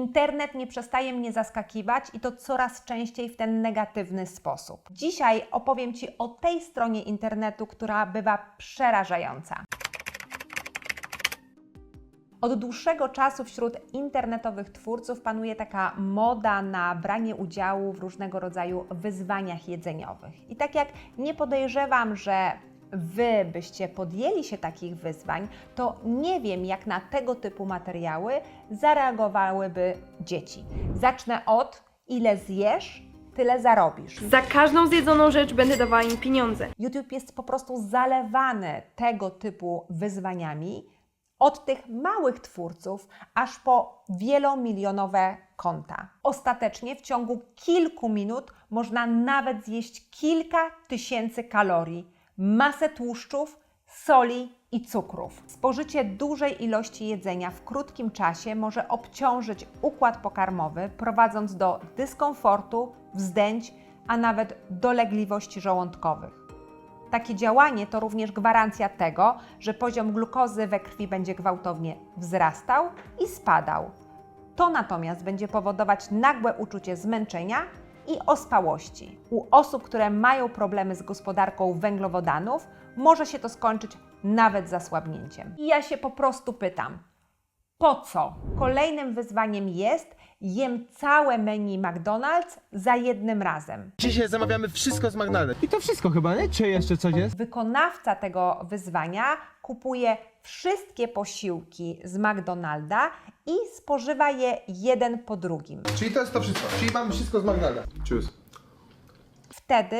Internet nie przestaje mnie zaskakiwać i to coraz częściej w ten negatywny sposób. Dzisiaj opowiem Ci o tej stronie internetu, która bywa przerażająca. Od dłuższego czasu wśród internetowych twórców panuje taka moda na branie udziału w różnego rodzaju wyzwaniach jedzeniowych. I tak jak nie podejrzewam, że Wy byście podjęli się takich wyzwań, to nie wiem, jak na tego typu materiały zareagowałyby dzieci. Zacznę od ile zjesz, tyle zarobisz. Za każdą zjedzoną rzecz będę dawała im pieniądze. YouTube jest po prostu zalewany tego typu wyzwaniami, od tych małych twórców aż po wielomilionowe konta. Ostatecznie w ciągu kilku minut można nawet zjeść kilka tysięcy kalorii, masę tłuszczów, soli i cukrów. Spożycie dużej ilości jedzenia w krótkim czasie może obciążyć układ pokarmowy, prowadząc do dyskomfortu, wzdęć, a nawet dolegliwości żołądkowych. Takie działanie to również gwarancja tego, że poziom glukozy we krwi będzie gwałtownie wzrastał i spadał. To natomiast będzie powodować nagłe uczucie zmęczenia i ospałości. U osób, które mają problemy z gospodarką węglowodanów, może się to skończyć nawet zasłabnięciem. I ja się po prostu pytam, po co? Kolejnym wyzwaniem jest jem całe menu McDonald's za jednym razem. Dzisiaj zamawiamy wszystko z McDonald's. I to wszystko chyba, nie? Czy jeszcze coś jest? Wykonawca tego wyzwania kupuje wszystkie posiłki z McDonalda i spożywa je jeden po drugim. Czyli to jest to wszystko. Czyli mamy wszystko z McDonald's. Cheers. Wtedy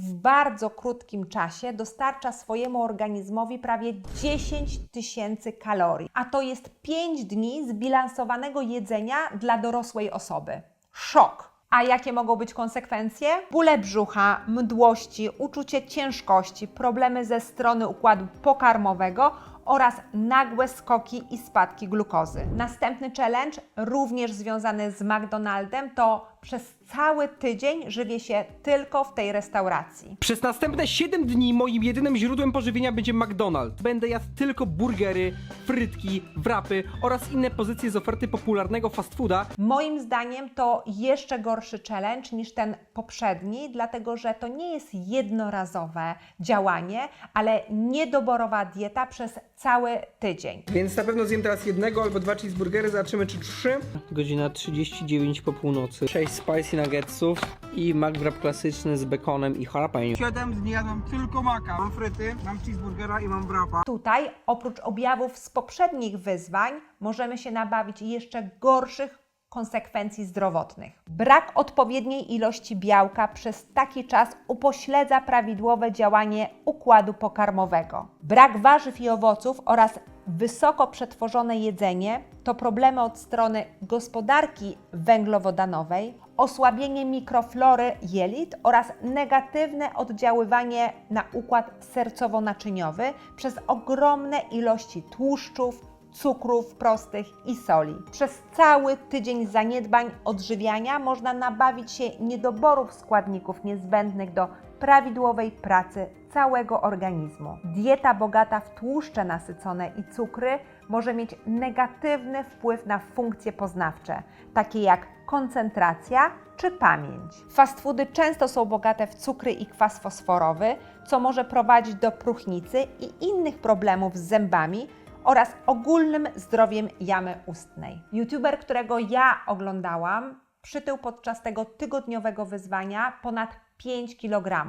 w bardzo krótkim czasie dostarcza swojemu organizmowi prawie 10 tysięcy kalorii, a to jest 5 dni zbilansowanego jedzenia dla dorosłej osoby. Szok! A jakie mogą być konsekwencje? Bóle brzucha, mdłości, uczucie ciężkości, problemy ze strony układu pokarmowego oraz nagłe skoki i spadki glukozy. Następny challenge, również związany z McDonaldem, to przez cały tydzień żywię się tylko w tej restauracji. Przez następne 7 dni moim jedynym źródłem pożywienia będzie McDonald's. Będę jadł tylko burgery, frytki, wrapy oraz inne pozycje z oferty popularnego fast fooda. Moim zdaniem to jeszcze gorszy challenge niż ten poprzedni, dlatego że to nie jest jednorazowe działanie, ale niedoborowa dieta przez cały tydzień. Więc na pewno zjem teraz jednego albo dwa cheeseburgery, zobaczymy czy trzy. Godzina 39 po północy. 6 spicy nuggetsów i McWrap klasyczny z bekonem i jalapeno. 7 dni jadłem tylko maka. Mam fryty, mam cheeseburgera i mam wrapa. Tutaj, oprócz objawów z poprzednich wyzwań, możemy się nabawić jeszcze gorszych konsekwencji zdrowotnych. Brak odpowiedniej ilości białka przez taki czas upośledza prawidłowe działanie układu pokarmowego. Brak warzyw i owoców oraz wysoko przetworzone jedzenie to problemy od strony gospodarki węglowodanowej, osłabienie mikroflory jelit oraz negatywne oddziaływanie na układ sercowo-naczyniowy przez ogromne ilości tłuszczów, cukrów prostych i soli. Przez cały tydzień zaniedbań odżywiania można nabawić się niedoborów składników niezbędnych do prawidłowej pracy całego organizmu. Dieta bogata w tłuszcze nasycone i cukry może mieć negatywny wpływ na funkcje poznawcze, takie jak koncentracja czy pamięć. Fast foody często są bogate w cukry i kwas fosforowy, co może prowadzić do próchnicy i innych problemów z zębami, oraz ogólnym zdrowiem jamy ustnej. YouTuber, którego ja oglądałam, przytył podczas tego tygodniowego wyzwania ponad 5 kg,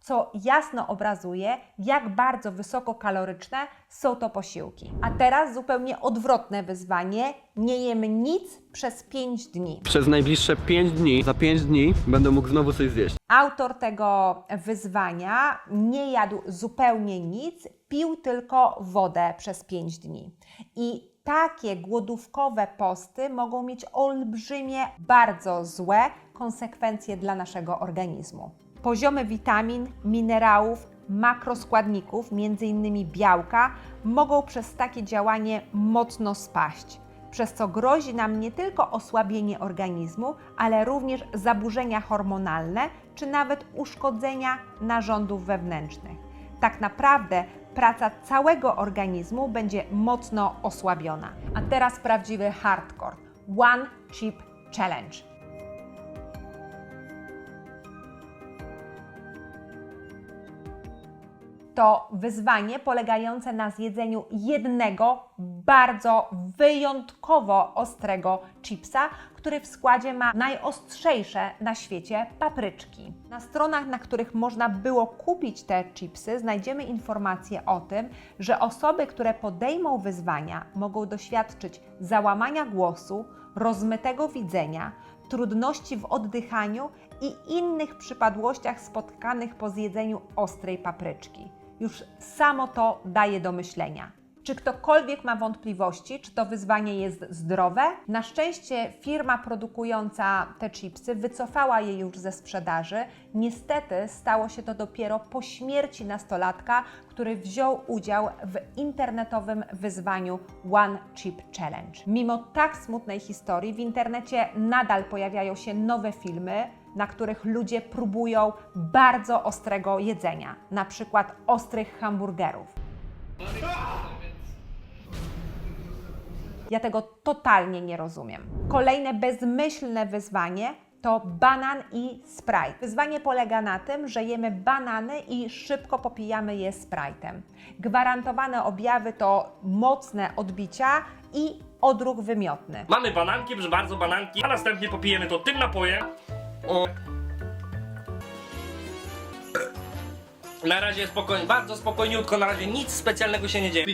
co jasno obrazuje, jak bardzo wysokokaloryczne są to posiłki. A teraz zupełnie odwrotne wyzwanie: nie jem nic przez 5 dni. Przez najbliższe 5 dni, za 5 dni będę mógł znowu coś zjeść. Autor tego wyzwania nie jadł zupełnie nic, pił tylko wodę przez 5 dni. I takie głodówkowe posty mogą mieć olbrzymie, bardzo złe konsekwencje dla naszego organizmu. Poziomy witamin, minerałów, makroskładników, m.in. białka, mogą przez takie działanie mocno spaść przez co grozi nam nie tylko osłabienie organizmu, ale również zaburzenia hormonalne czy nawet uszkodzenia narządów wewnętrznych. Tak naprawdę praca całego organizmu będzie mocno osłabiona. A teraz prawdziwy hardcore. One Chip Challenge. To wyzwanie polegające na zjedzeniu jednego bardzo wyjątkowo ostrego chipsa, który w składzie ma najostrzejsze na świecie papryczki. Na stronach, na których można było kupić te chipsy, znajdziemy informacje o tym, że osoby, które podejmą wyzwania, mogą doświadczyć załamania głosu, rozmytego widzenia, trudności w oddychaniu i innych przypadłościach spotkanych po zjedzeniu ostrej papryczki. Już samo to daje do myślenia. Czy ktokolwiek ma wątpliwości, czy to wyzwanie jest zdrowe? Na szczęście firma produkująca te chipsy wycofała je już ze sprzedaży. Niestety stało się to dopiero po śmierci nastolatka, który wziął udział w internetowym wyzwaniu One Chip Challenge. Mimo tak smutnej historii w internecie nadal pojawiają się nowe filmy, na których ludzie próbują bardzo ostrego jedzenia, na przykład ostrych hamburgerów. Ja tego totalnie nie rozumiem. Kolejne bezmyślne wyzwanie to banan i Sprite. Wyzwanie polega na tym, że jemy banany i szybko popijamy je Sprite'em. Gwarantowane objawy to mocne odbicia i odruch wymiotny. Mamy bananki, proszę bardzo, bananki, a następnie popijemy to tym napojem. O. Na razie spokojnie, bardzo spokojniutko, na razie nic specjalnego się nie dzieje.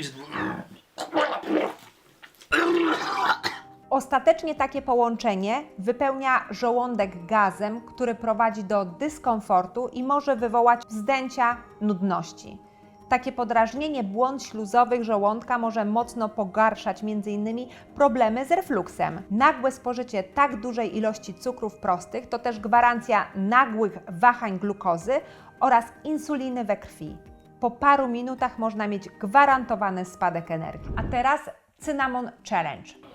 Ostatecznie takie połączenie wypełnia żołądek gazem, który prowadzi do dyskomfortu i może wywołać wzdęcia, nudności. Takie podrażnienie błąd śluzowych żołądka może mocno pogarszać m.in. problemy z refluksem. Nagłe spożycie tak dużej ilości cukrów prostych to też gwarancja nagłych wahań glukozy oraz insuliny we krwi. Po paru minutach można mieć gwarantowany spadek energii. A teraz Cinnamon Challenge.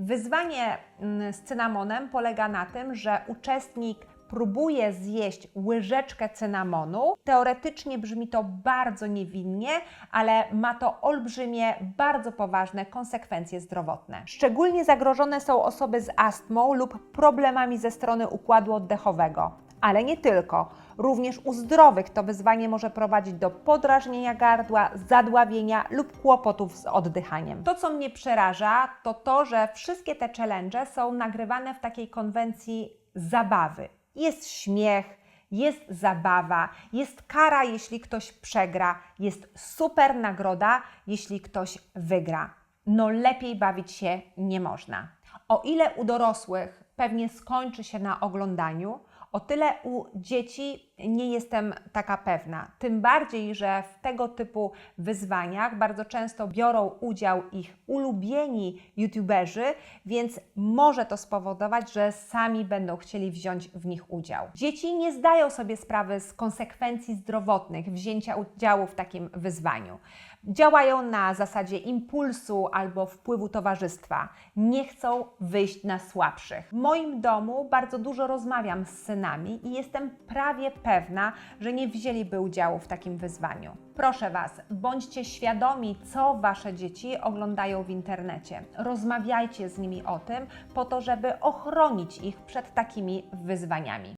Wyzwanie mm, z cynamonem polega na tym, że uczestnik próbuje zjeść łyżeczkę cynamonu. Teoretycznie brzmi to bardzo niewinnie, ale ma to olbrzymie, bardzo poważne konsekwencje zdrowotne. Szczególnie zagrożone są osoby z astmą lub problemami ze strony układu oddechowego. Ale nie tylko. Również u zdrowych to wyzwanie może prowadzić do podrażnienia gardła, zadławienia lub kłopotów z oddychaniem. To, co mnie przeraża, to to, że wszystkie te challenge są nagrywane w takiej konwencji zabawy. Jest śmiech, jest zabawa, jest kara, jeśli ktoś przegra, jest super nagroda, jeśli ktoś wygra. No lepiej bawić się nie można. O ile u dorosłych pewnie skończy się na oglądaniu, o tyle u dzieci nie jestem taka pewna. Tym bardziej, że w tego typu wyzwaniach bardzo często biorą udział ich ulubieni youtuberzy, więc może to spowodować, że sami będą chcieli wziąć w nich udział. Dzieci nie zdają sobie sprawy z konsekwencji zdrowotnych wzięcia udziału w takim wyzwaniu. Działają na zasadzie impulsu albo wpływu towarzystwa. Nie chcą wyjść na słabszych. W moim domu bardzo dużo rozmawiam z synami i jestem prawie pewna, że nie wzięliby udziału w takim wyzwaniu. Proszę Was, bądźcie świadomi, co Wasze dzieci oglądają w internecie. Rozmawiajcie z nimi o tym, po to, żeby ochronić ich przed takimi wyzwaniami.